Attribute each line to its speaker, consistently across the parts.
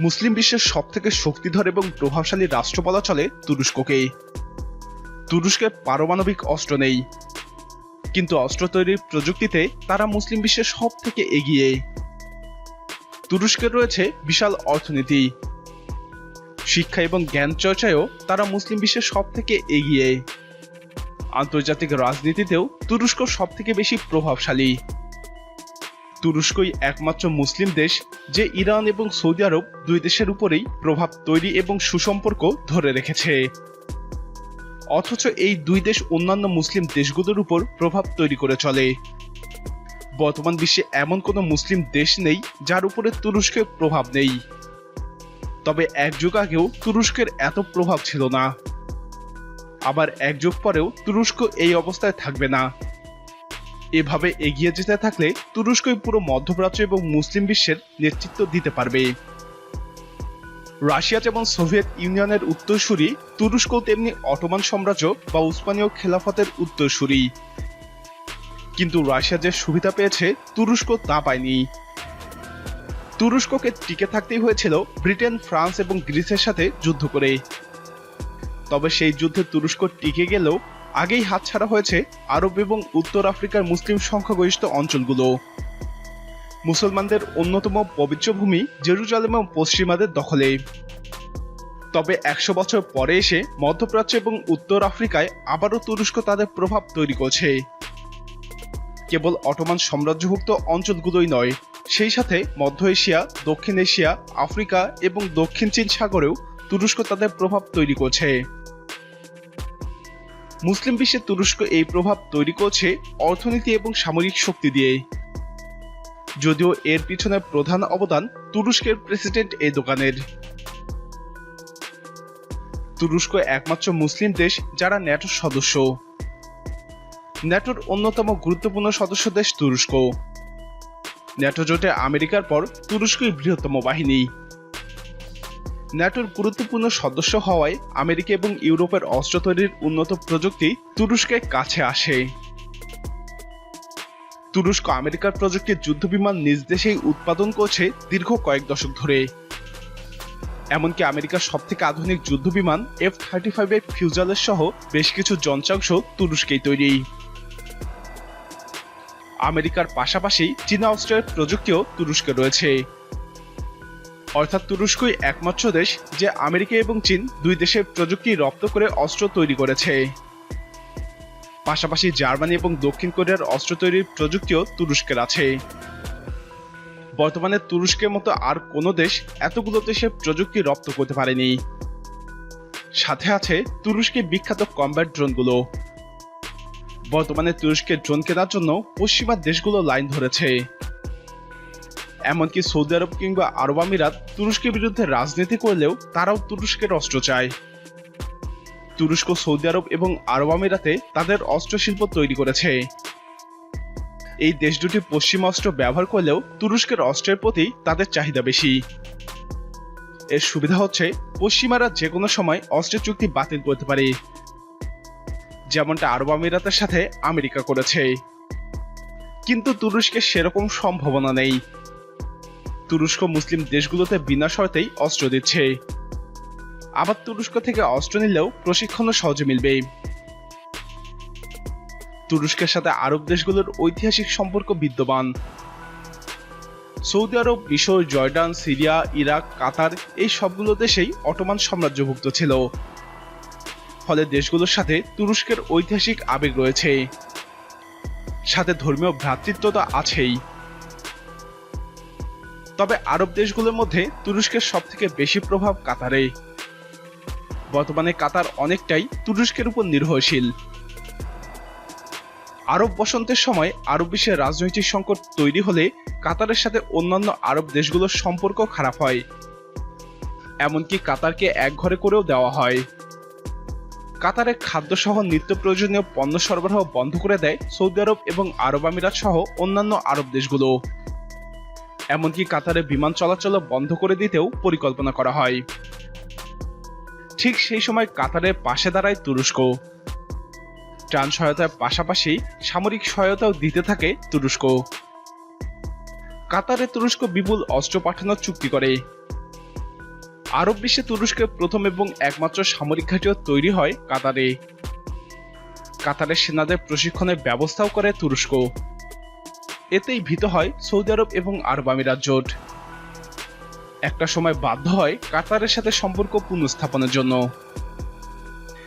Speaker 1: মুসলিম বিশ্বের সব থেকে শক্তিধর এবং প্রভাবশালী রাষ্ট্র বলা চলে তুরস্ককে তুরস্কের পারমাণবিক অস্ত্র নেই। কিন্তু অস্ত্র তৈরির প্রযুক্তিতে তারা মুসলিম বিশ্বের সব থেকে এগিয়ে। তুরস্কের রয়েছে বিশাল অর্থনীতি। শিক্ষা এবং জ্ঞান চর্চায়ও তারা মুসলিম বিশ্বের সব থেকে এগিয়ে। আন্তর্জাতিক রাজনীতিতেও তুরস্ক সব থেকে বেশি প্রভাবশালী। তুরস্কই একমাত্র মুসলিম দেশ যে ইরান এবং সৌদি আরব দুই দেশের উপরেই প্রভাব তৈরি এবং সুসম্পর্ক ধরে রেখেছে। অথচ এই দুই দেশ অন্যান্য মুসলিম দেশগুলোর উপর প্রভাব তৈরি করে চলে। বর্তমান বিশ্বে এমন কোনো মুসলিম দেশ নেই যার উপরে তুরস্কের প্রভাব নেই। তবে এক যুগ আগেও তুরস্কের এত প্রভাব ছিল না। আবার এক যুগ পরেও তুরস্ক এই অবস্থায় থাকবে না। এভাবে এগিয়ে যেতে থাকলে তুরস্কই পুরো মধ্যপ্রাচ্য এবং মুসলিম বিশ্বের নেতৃত্ব দিতে পারবে। রাশিয়া যেমন সোভিয়েত ইউনিয়নের উত্তরসূরি তুরস্ক তেমনি অটোমান সাম্রাজ্য বা উসমানীয় খেলাফতের উত্তরসূরি। কিন্তু রাশিয়া যে সুবিধা পেয়েছে, তুরস্ক তা পায়নি। তুরস্ককে টিকে থাকতেই হয়েছিল ব্রিটেন, ফ্রান্স এবং গ্রিসের সাথে যুদ্ধ করে। তবে সেই যুদ্ধে তুরস্ক টিকে গেলেও আগেই হাতছাড়া হয়েছে আরব এবং উত্তর আফ্রিকার মুসলিম সংখ্যাগরিষ্ঠ অঞ্চলগুলো। মুসলমানদের অন্যতম পবিত্র ভূমি জেরুজালেম ও পশ্চিমাদের দখলে। তবে একশো বছর পরে এসে মধ্যপ্রাচ্য এবং উত্তর আফ্রিকায় আবারও তুরস্ক তাদের প্রভাব তৈরি করছে। কেবল অটোমান সাম্রাজ্যভুক্ত অঞ্চলগুলোই নয়, সেই সাথে মধ্য এশিয়া, দক্ষিণ এশিয়া, আফ্রিকা এবং দক্ষিণ চীন সাগরেও তুরস্ক তাদের প্রভাব তৈরি করছে। মুসলিম বিশ্বে তুরস্ক এই প্রভাব তৈরি করছে অর্থনীতি এবং সামরিক শক্তি দিয়ে যদিও এর পিছনে প্রধান অবদান তুরস্কের প্রেসিডেন্ট এই দোকানের। তুরস্ক একমাত্র মুসলিম দেশ যারা ন্যাটোর সদস্য। ন্যাটোর অন্যতম গুরুত্বপূর্ণ সদস্য দেশ তুরস্ক। ন্যাটো জোটে আমেরিকার পর তুরস্কই বৃহত্তম বাহিনী। ন্যাটোর গুরুত্বপূর্ণ সদস্য হওয়ায় আমেরিকা এবং ইউরোপের অস্ত্র তৈরির উন্নত প্রযুক্তি তুরস্কের কাছে আসে। তুরস্ক আমেরিকার প্রযুক্তির যুদ্ধবিমান নিজ দেশেই উৎপাদন করছে দীর্ঘ কয়েক দশক ধরে। এমনকি আমেরিকার সব থেকে আধুনিক যুদ্ধবিমান এফ থার্টি ফাইভের ফিউজালের সহ বেশ কিছু যন্ত্রাংশ তুরস্কেই তৈরি। আমেরিকার পাশাপাশি চীনা অস্ত্রের প্রযুক্তিও তুরস্কে রয়েছে। অর্থাৎ তুরস্কই একমাত্র দেশ যে আমেরিকা এবং চীন দুই দেশের প্রযুক্তি রপ্ত করে অস্ত্র তৈরি করেছে। পাশাপাশি জার্মানি এবং দক্ষিণ কোরিয়ার অস্ত্র তৈরির প্রযুক্তিও তুরস্কের আছে। বর্তমানে তুরস্কের মতো আর কোনো দেশ এতগুলো দেশে প্রযুক্তি রপ্ত করতে পারেনি। সাথে আছে তুরস্কের বিখ্যাত কম্ব্যাট ড্রোনগুলো। বর্তমানে তুরস্কের ড্রোন কেনার জন্য পশ্চিমা দেশগুলো লাইন ধরেছে। এমনকি সৌদি আরব কিংবা আরব আমিরাত তুরস্কের বিরুদ্ধে রাজনীতি করলেও তারাও তুরস্কের অস্ত্র চায়। তুরস্ক, সৌদি আরব এবং আরব আমিরাতে তাদের অস্ত্র শিল্প তৈরি করেছে। এই দেশ দুটি পশ্চিমা অস্ত্র ব্যবহার করলেও তুরস্কের অস্ত্রের প্রতি তাদের চাহিদা বেশি। এর সুবিধা হচ্ছে পশ্চিমারা যে কোনো সময় অস্ত্রের চুক্তি বাতিল করতে পারে। যেমনটা আরব আমিরাতের সাথে আমেরিকা করেছে। কিন্তু তুরস্কের সেরকম সম্ভাবনা নেই। তুরস্ক মুসলিম দেশগুলোতে বিনা শর্তেই অস্ত্র দিচ্ছে। আবার তুরস্ক থেকে অস্ত্র নিলেও প্রশিক্ষণও সহজে মিলবে। তুরস্কের সাথে আরব দেশগুলোর ঐতিহাসিক সম্পর্ক বিদ্যমান। সৌদি আরব, মিশর, জর্ডান, সিরিয়া, ইরাক, কাতার এই সবগুলো দেশেই অটোমান সাম্রাজ্যভুক্ত ছিল। ফলে দেশগুলোর সাথে তুরস্কের ঐতিহাসিক আবেগ রয়েছে। সাথে ধর্মীয় ভ্রাতৃত্ব তো আছেই। তবে আরব দেশগুলোর মধ্যে তুরস্কের সব থেকে বেশি প্রভাব কাতারে। বর্তমানে কাতার অনেকটাই তুরস্কের উপর নির্ভরশীল। আরব বসন্তের সময় আরব বিশ্বের রাজনৈতিক সংকট তৈরি হলে কাতারের সাথে অন্যান্য আরব দেশগুলোর সম্পর্ক খারাপ হয়। এমনকি কাতারকে এক ঘরে করেও দেওয়া হয়। কাতারে খাদ্যসহ নিত্য প্রয়োজনীয় পণ্য সরবরাহ বন্ধ করে দেয় সৌদি আরব এবং আরব আমিরাত সহ অন্যান্য আরব দেশগুলো। এমনকি কাতারে বিমান চলাচল বন্ধ করে দিতেও পরিকল্পনা করা হয়। ঠিক সেই সময় কাতারের পাশে দাঁড়ায় তুরস্ক। ত্রাণ সহায়তার পাশাপাশি সামরিক সহায়তাও দিতে থাকে তুরস্ক। কাতারে তুরস্ক বিপুল অস্ত্র পাঠানোর চুক্তি করে। আরব বিশ্বে তুরস্কের প্রথম এবং একমাত্র সামরিক ঘাঁটিও তৈরি হয় কাতারে। কাতারের সেনাদের প্রশিক্ষণের ব্যবস্থাও করে তুরস্ক। এতেই ভীত হয় সৌদি আরব এবং আরব আমিরাত জোট। একটা সময় বাধ্য হয় কাতারের সাথে সম্পর্ক পুনঃস্থাপনের জন্য।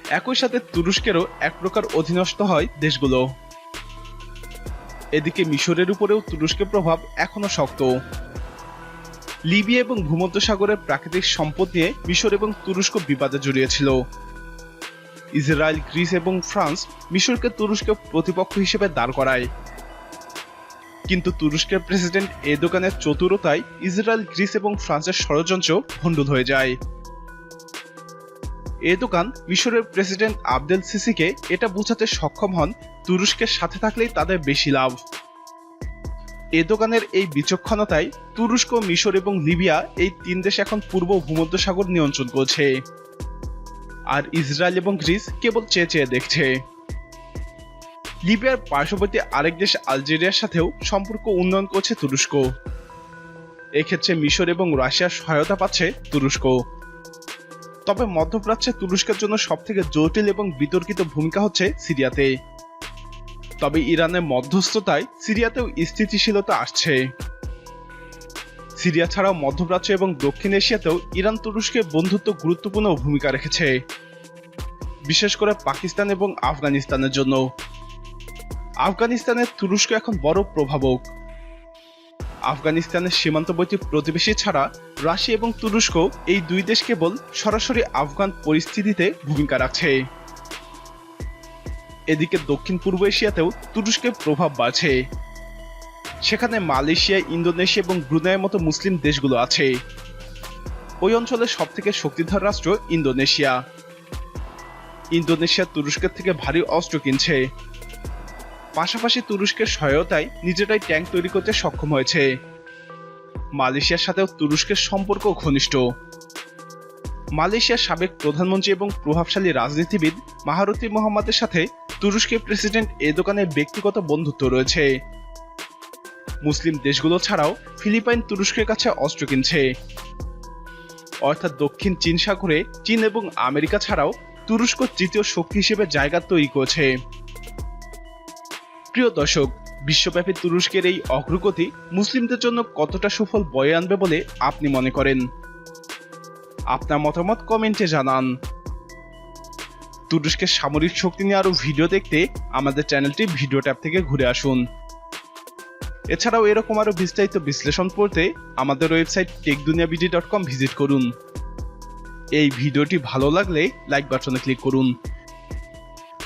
Speaker 1: একই সাথে তুরস্কেরও এক প্রকার অধীনস্থ হয় দেশগুলো। এদিকে মিশরের উপরেও তুরস্কের প্রভাব এখনও শক্ত। লিবিয়া এবং ভূমধ্যসাগরের প্রাকৃতিক সম্পদ নিয়ে মিশর এবং তুরস্ক বিবাদে জড়িয়েছিল। ইসরায়েল, গ্রিস এবং ফ্রান্স মিশরকে তুরস্কের প্রতিপক্ষ হিসেবে দাঁড় করায়। কিন্তু তুরস্কের প্রেসিডেন্ট এদোগানের চতুরতায় ইসরায়েল, গ্রিস এবং ফ্রান্সের ষড়যন্ত্র ভণ্ডুল হয়ে যায়। এদোগান মিশরের প্রেসিডেন্ট আবদেল সিসিকে এটা বোঝাতে সক্ষম হন, তুরস্কের সাথে থাকলেই তাদের বেশি লাভ। এদোগানের এই বিচক্ষণতায় তুরস্ক, মিশর এবং লিবিয়া এই তিন দেশ এখন পূর্ব ভূমধ্যসাগর নিয়ন্ত্রণ করছে। আর ইসরায়েল এবং গ্রিস কেবল চেয়ে চেয়ে দেখছে। লিবিয়ার পার্শ্ববর্তী আরেক দেশ আলজেরিয়ার সাথেও সম্পর্ক উন্নয়ন করছে তুরস্ক। এক্ষেত্রে মিশর এবং রাশিয়ার সহায়তা পাচ্ছে তুরস্ক। তবে মধ্যপ্রাচ্যে তুরস্কের জন্য সবথেকে জটিল এবং বিতর্কিত ভূমিকা হচ্ছে সিরিয়াতে। তবে ইরানের মধ্যস্থতায় সিরিয়াতেও স্থিতিশীলতা আসছে। সিরিয়া ছাড়াও মধ্যপ্রাচ্য এবং দক্ষিণ এশিয়াতেও ইরান তুরস্কের বন্ধুত্ব গুরুত্বপূর্ণ ভূমিকা রেখেছে। বিশেষ করে পাকিস্তান এবং আফগানিস্তানের জন্য। আফগানিস্তানের তুরস্ক এখন বড় প্রভাবক। আফগানিস্তানের সীমান্তবর্তী প্রতিবেশী ছাড়া রাশিয়া এবং তুরস্ক এই দুই দেশ কেবল সরাসরি আফগান পরিস্থিতিতে ভূমিকা রাখছে। এদিকে দক্ষিণ পূর্ব এশিয়াতেও তুরস্কের প্রভাব বাড়ছে। সেখানে মালয়েশিয়া, ইন্দোনেশিয়া এবং ব্রুনাইয়ের মতো মুসলিম দেশগুলো আছে। ওই অঞ্চলের সব থেকে শক্তিধর রাষ্ট্র ইন্দোনেশিয়া। ইন্দোনেশিয়া তুরস্কের থেকে ভারী অস্ত্র কিনছে। পাশাপাশি তুরস্কের সহায়তায় নিজেরাই ট্যাঙ্ক তৈরি করতে সক্ষম হয়েছে। মালয়েশিয়ার সাথেও তুরস্কের সম্পর্ক ঘনিষ্ঠ। মালয়েশিয়ার সাবেক প্রধানমন্ত্রী এবং প্রভাবশালী রাজনীতিবিদ মাহারতি মোহাম্মদের সাথে তুরস্কের প্রেসিডেন্ট এদোকানের ব্যক্তিগত বন্ধুত্ব রয়েছে। মুসলিম দেশগুলো ছাড়াও ফিলিপাইন তুরস্কের কাছে অস্ত্র কিনছে। অর্থাৎ দক্ষিণ চীন সাগরে চীন এবং আমেরিকা ছাড়াও তুরস্ক তৃতীয় শক্তি হিসেবে জায়গা তৈরি করেছে। প্রিয় দর্শক, বিশ্বব্যাপী তুরস্কের এই অগ্রগতি মুসলিমদের জন্য কতটা সুফল বয়ে আনবে বলে আপনি মনে করেন? আপনার মতামত কমেন্টে জানান। তুরস্কের সামরিক শক্তি নিয়ে আরও ভিডিও দেখতে আমাদের চ্যানেলটি ভিডিও ট্যাব থেকে ঘুরে আসুন। এছাড়াও এরকম আরও বিস্তারিত বিশ্লেষণ পড়তে আমাদের ওয়েবসাইট টেকদুনিয়াবিডি ডট কম ভিজিট করুন। এই ভিডিওটি ভালো লাগলে লাইক বাটনে ক্লিক করুন।